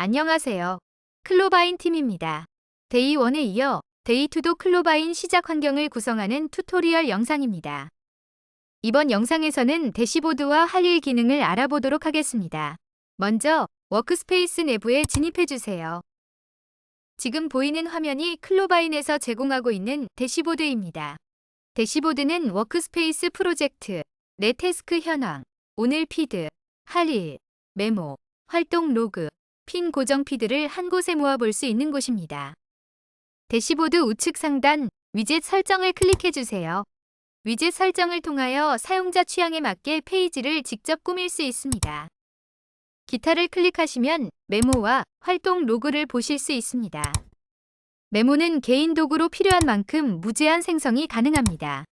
안녕하세요. 클로바인 팀입니다. 데이 1에 이어 데이 2도 클로바인 시작 환경을 구성하는 튜토리얼 영상입니다. 이번 영상에서는 대시보드와 할 일 기능을 알아보도록 하겠습니다. 먼저 워크스페이스 내부에 진입해 주세요. 지금 보이는 화면이 클로바인에서 제공하고 있는 대시보드입니다. 대시보드는 워크스페이스 프로젝트, 내 태스크 현황, 오늘 피드, 할 일, 메모, 활동 로그, 핀 고정 피드를 한 곳에 모아 볼 수 있는 곳입니다. 대시보드 우측 상단 위젯 설정을 클릭해 주세요. 위젯 설정을 통하여 사용자 취향에 맞게 페이지를 직접 꾸밀 수 있습니다. 기타를 클릭하시면 메모와 활동 로그를 보실 수 있습니다. 메모는 개인 도구로 필요한 만큼 무제한 생성이 가능합니다.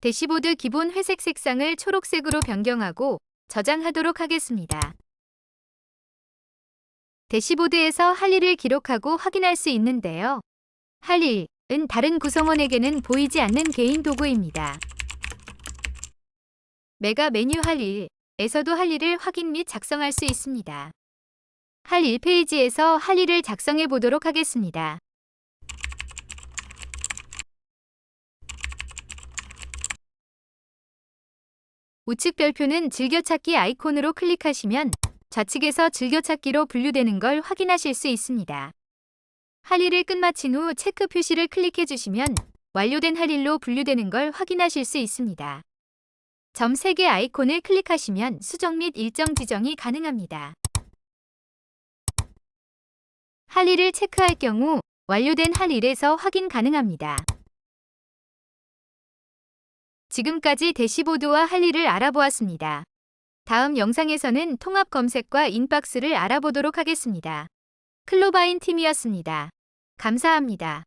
대시보드 기본 회색 색상을 초록색으로 변경하고 저장하도록 하겠습니다. 대시보드에서 할 일을 기록하고 확인할 수 있는데요. 할 일은 다른 구성원에게는 보이지 않는 개인 도구입니다. 메가 메뉴 할 일에서도 할 일을 확인 및 작성할 수 있습니다. 할 일 페이지에서 할 일을 작성해 보도록 하겠습니다. 우측 별표는 즐겨찾기 아이콘으로 클릭하시면 좌측에서 즐겨찾기로 분류되는 걸 확인하실 수 있습니다. 할 일을 끝마친 후 체크 표시를 클릭해 주시면 완료된 할 일로 분류되는 걸 확인하실 수 있습니다. 점 3개 아이콘을 클릭하시면 수정 및 일정 지정이 가능합니다. 할 일을 체크할 경우 완료된 할 일에서 확인 가능합니다. 지금까지 대시보드와 할 일을 알아보았습니다. 다음 영상에서는 통합 검색과 인박스를 알아보도록 하겠습니다. 클로바인 팀이었습니다. 감사합니다.